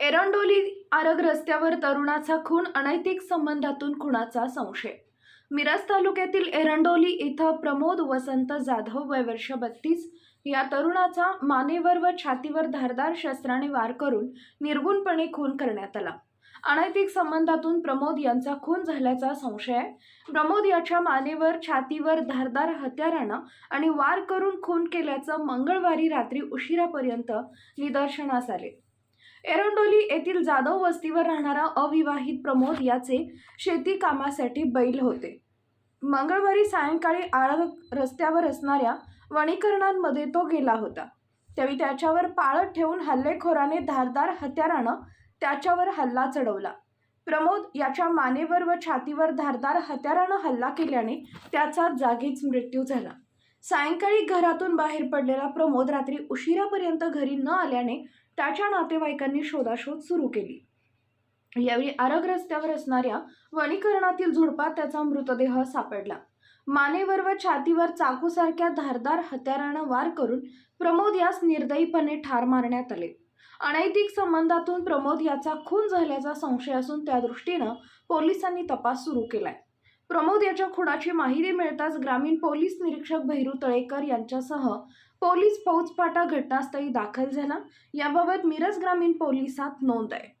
एरंडोली आरग रस्त्यावर तरुणाचा खून अनैतिक संबंधातून खुनाचा संशय. मिरज तालुक्यातील एरंडोली इथं प्रमोद वसंत जाधव वय वर्ष बत्तीस या तरुणाचा मानेवर व छातीवर धारदार शस्त्राने वार करून निर्गुणपणे खून करण्यात आला. अनैतिक संबंधातून प्रमोद यांचा खून झाल्याचा संशय आहे प्रमोद याच्या मानेवर छातीवर धारदार हत्यारानं आणि वार करून खून केल्याचं मंगळवारी रात्री उशिरापर्यंत निदर्शनास आले. एरंडोली येथील जाधव वस्तीवर राहणारा अविवाहित प्रमोद याचे शेती कामासाठी बैल होते. मंगळवारी सायंकाळी आळद रस्त्यावर असणाऱ्या वणीकरणांमध्ये तो गेला होता. त्यावेळी त्याच्यावर पाळत ठेवून हल्लेखोराने धारदार हत्यारानं त्याच्यावर हल्ला चढवला. प्रमोद याच्या मानेवर व छातीवर धारदार हत्यारानं हल्ला केल्याने त्याचा जागीच मृत्यू झाला. सायंकाळी घरातून बाहेर पडलेला प्रमोद रात्री उशिरापर्यंत घरी न आल्याने त्याच्या नातेवाईकांनी शोधाशोध सुरू केली. यावेळी आरग रस्त्यावर असणाऱ्या वनीकरणातील झुडपात त्याचा मृतदेह सापडला. मानेवर व छातीवर चाकूसारख्या धारदार हत्यारानं वार करून प्रमोद यास निर्दयीपणे ठार मारण्यात आले. अनैतिक संबंधातून प्रमोद याचा खून झाल्याचा संशय असून त्या दृष्टीनं पोलिसांनी तपास सुरू केलाय. प्रमोद याच्या खुणाची माहिती मिळताच ग्रामीण पोलीस निरीक्षक भैरू तळेकर यांच्यासह पोलीस फौजफाटा घटनास्थळी दाखल झाला. याबाबत मिरज ग्रामीण पोलिसात नोंद आहे.